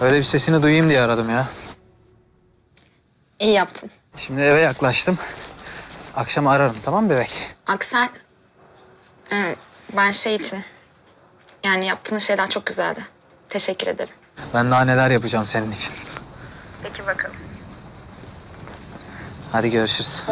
Öyle bir sesini duyayım diye aradım ya. İyi yaptın. Şimdi eve yaklaştım. Akşam ararım tamam mı bebek? Aksel, e, ben şey için... Yani yaptığın şeyler çok güzeldi. Teşekkür ederim. Ben daha neler yapacağım senin için. Peki bakalım. Hadi görüşürüz.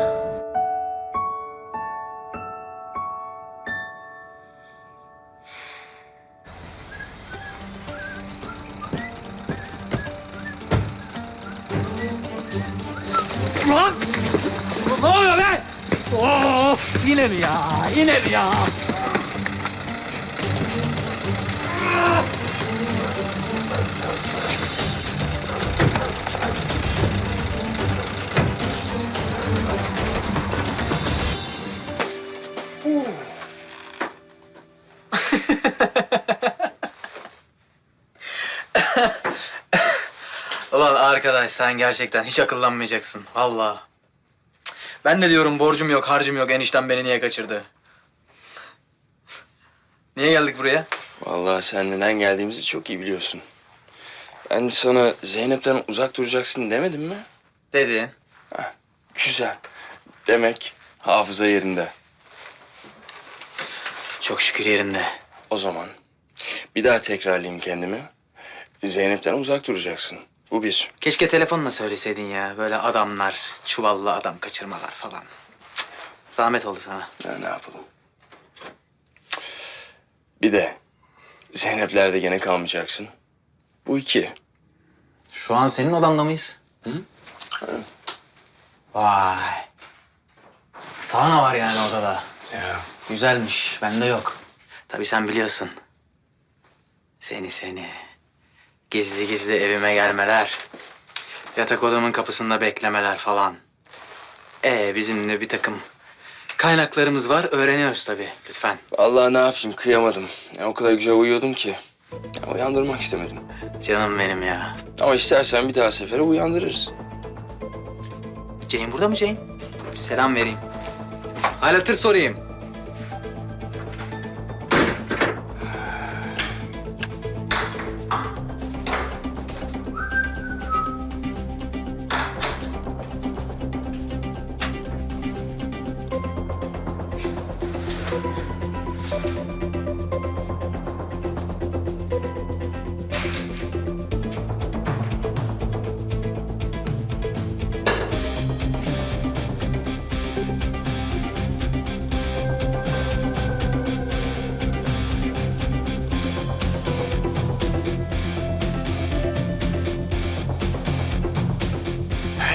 Mi ya? Ulan arkadaş sen gerçekten hiç akıllanmayacaksın. Vallahi. Ben de diyorum borcum yok, harcım yok. Enişten beni niye kaçırdı? Niye geldik buraya? Vallahi sen neden geldiğimizi çok iyi biliyorsun. Ben sana Zeynep'ten uzak duracaksın demedim mi? Dedin. Güzel. Demek hafıza yerinde. Çok şükür yerinde. O zaman bir daha tekrarlayayım kendimi. Zeynep'ten uzak duracaksın. Bu bir. Keşke telefonla söyleseydin ya. Böyle adamlar, çuvallı adam kaçırmalar falan. Zahmet oldu sana. Ya ne yapalım? Bir de Zeynep'lerde gene kalmayacaksın. Bu iki. Şu an senin odanda mıyız? Vay. Sauna var yani odada. Ya. Güzelmiş. Bende yok. Tabii sen biliyorsun. Seni seni. Gizli gizli evime gelmeler. Yatak odamın kapısında beklemeler falan. Ee bizim de bir takım kaynaklarımız var. Öğreniyoruz tabii. Lütfen. Vallahi ne yapayım kıyamadım. Ya, o kadar güzel uyuyordum ki. Ya, uyandırmak istemedim. Canım benim ya. Ama istersen bir daha sefere uyandırırız. Jane burada mı Jane? Bir selam vereyim. Hal hatır sorayım.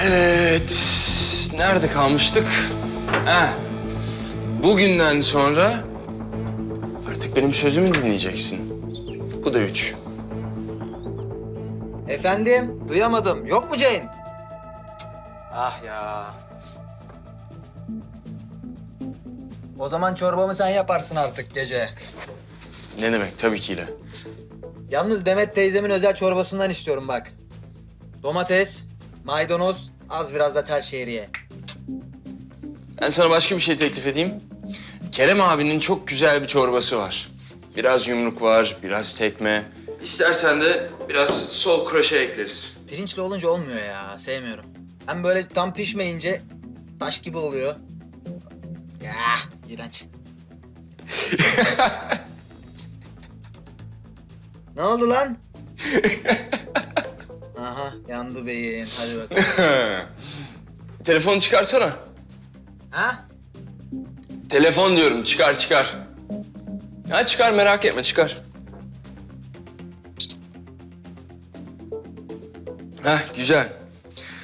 Evet. Nerede kalmıştık? Ha. Bugünden sonra artık benim sözümü dinleyeceksin. Bu da üç. Efendim? Duyamadım. Yok mu Jane? Ah ya. O zaman çorbamı sen yaparsın artık gece. Ne demek tabii ki ile. Yalnız Demet teyzemin özel çorbasından istiyorum bak. Domates, maydanoz, az biraz da tel şehriye. Ben sana başka bir şey teklif edeyim. Kerem abinin çok güzel bir çorbası var. Biraz yumruk var, biraz tekme. İstersen de biraz sol kroşe ekleriz. Pirinçli olunca olmuyor ya, sevmiyorum. Hem böyle tam pişmeyince taş gibi oluyor. Ya, iğrenç. ne oldu lan? Aha, yandı beyin. Hadi bakalım. Telefonu çıkarsana. ha? Telefon diyorum, çıkar çıkar. Ya çıkar merak etme, çıkar. Heh, güzel.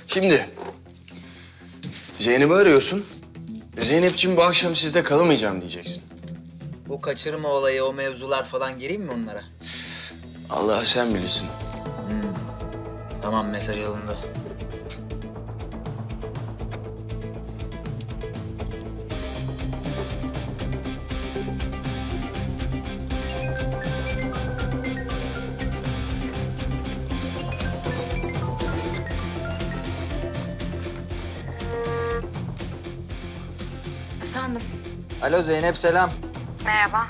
Şimdi Zeynep'i arıyorsun. Zeynep'ciğim bu akşam sizde kalamayacağım diyeceksin. Bu kaçırma olayı, o mevzular falan gireyim mi onlara? Allah sen bilirsin. Tamam, mesaj alındı. Alo Zeynep, selam. Merhaba.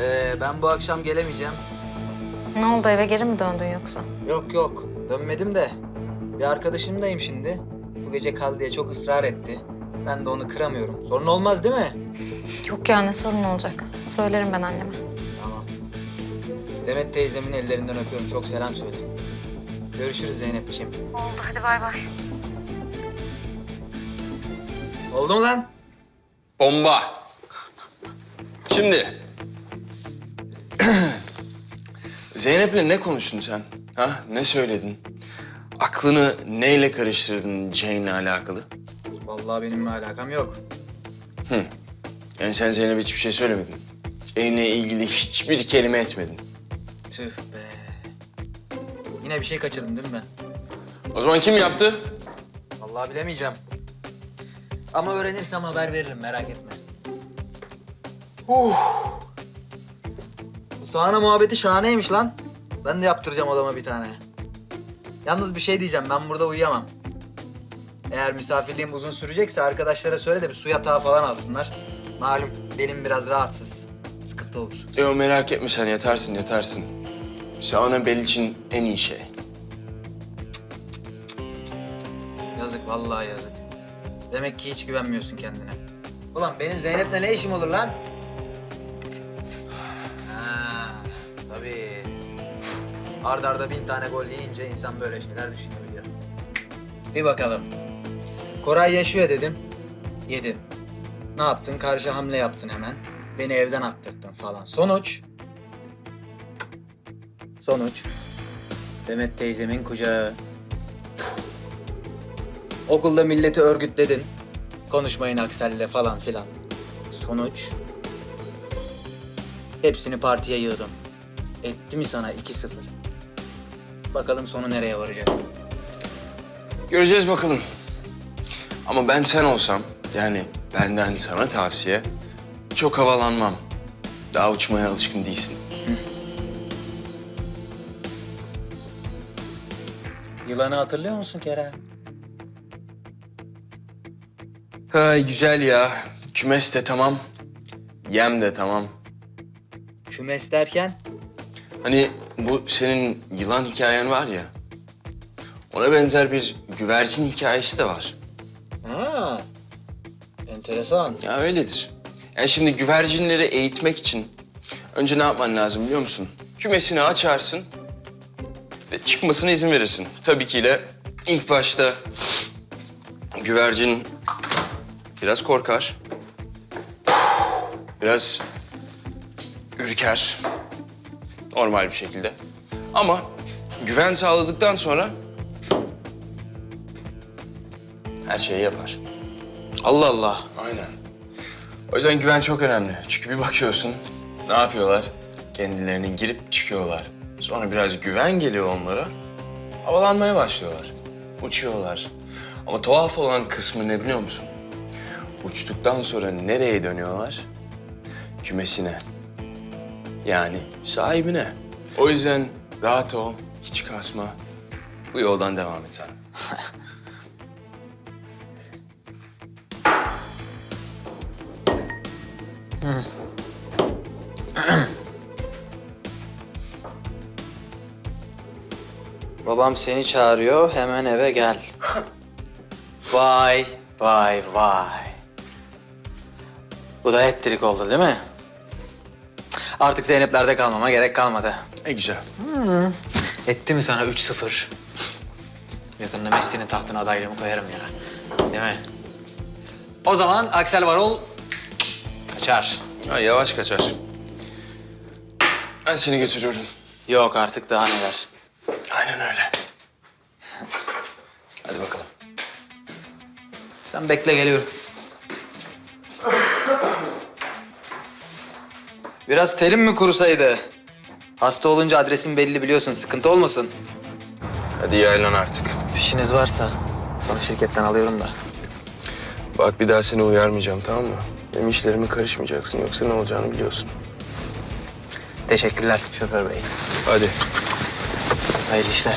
Ee, ben bu akşam gelemeyeceğim. Ne oldu eve geri mi döndün yoksa? Yok yok dönmedim de. Bir arkadaşımdayım şimdi. Bu gece kal diye çok ısrar etti. Ben de onu kıramıyorum. Sorun olmaz değil mi? Yok ya ne sorun olacak. Söylerim ben anneme. Tamam. Demet teyzemin ellerinden öpüyorum. Çok selam söyle. Görüşürüz Zeynep'ciğim. Oldu hadi bay bay. Oldu mu lan? Bomba. Şimdi. Zeynep'le ne konuştun sen? Ha? Ne söyledin? Aklını neyle karıştırdın Jane'le alakalı? Vallahi benimle alakam yok. Yani sen Zeynep'e hiçbir şey söylemedin. Jane'le ilgili hiçbir kelime etmedin. Tüh be. Yine bir şey kaçırdım değil mi ben? O zaman kim yaptı? Vallahi bilemeyeceğim. Ama öğrenirsem haber veririm merak etme. Uh. Bu sahne muhabbeti şahaneymiş lan. Ben de yaptıracağım adama bir tane. Yalnız bir şey diyeceğim ben burada uyuyamam. Eğer misafirliğim uzun sürecekse arkadaşlara söyle de bir su yatağı falan alsınlar. Malum benim biraz rahatsız. Sıkıntı olur. Yo merak etme sen yatarsın yatarsın. Sauna bel için en iyi şey. Yazık vallahi yazık. Demek ki hiç güvenmiyorsun kendine. Ulan benim Zeynep'le ne işim olur lan? Arda arda bin tane gol yiyince insan böyle şeyler düşünebiliyor. Bir bakalım. Koray yaşıyor dedim. Yedin. Ne yaptın? Karşı hamle yaptın hemen. Beni evden attırttın falan. Sonuç? Sonuç? Demet teyzemin kucağı. Okulda milleti örgütledin. Konuşmayın Aksel'le falan filan. Sonuç? Hepsini partiye yığdım. Etti mi sana 2-0? Bakalım sonu nereye varacak? Göreceğiz bakalım. Ama ben sen olsam, yani benden sana tavsiye, çok havalanmam. Daha uçmaya alışkın değilsin. Yılanı hatırlıyor musun Kerem? Ay güzel ya. Kümes de tamam, yem de tamam. Kümes derken? Hani bu senin yılan hikayen var ya, ona benzer bir güvercin hikayesi de var. Ha, enteresan. Ya öyledir. Yani şimdi güvercinleri eğitmek için önce ne yapman lazım biliyor musun? Kümesini açarsın ve çıkmasına izin verirsin. Tabii ki de ilk başta güvercin biraz korkar. Biraz ürker. Normal bir şekilde. Ama güven sağladıktan sonra her şeyi yapar. Allah Allah. Aynen. O yüzden güven çok önemli. Çünkü bir bakıyorsun ne yapıyorlar? Kendilerine girip çıkıyorlar. Sonra biraz güven geliyor onlara. Havalanmaya başlıyorlar. Uçuyorlar. Ama tuhaf olan kısmı ne biliyor musun? Uçtuktan sonra nereye dönüyorlar? Kümesine. Yani sahibine. O yüzden rahat ol, hiç kasma. Bu yoldan devam et sen. Babam seni çağırıyor, hemen eve gel. vay, vay, vay. Bu da ettirik oldu değil mi? Artık Zeynep'lerde kalmama gerek kalmadı. E güzel. Etti mi sana 3-0? Yakında Messi'nin tahtına adaylığımı koyarım ya. Değil mi? O zaman Aksel Varol kaçar. Ha, yavaş kaçar. Ben seni götürüyorum. Yok artık daha neler. Aynen öyle. Hadi bakalım. Sen bekle geliyorum. Biraz terim mi kurusaydı? Hasta olunca adresin belli biliyorsun. Sıkıntı olmasın. Hadi yaylan artık. Fişiniz varsa sana şirketten alıyorum da. Bak bir daha seni uyarmayacağım tamam mı? Benim işlerime karışmayacaksın yoksa ne olacağını biliyorsun. Teşekkürler şoför bey. Hadi. Hayırlı işler.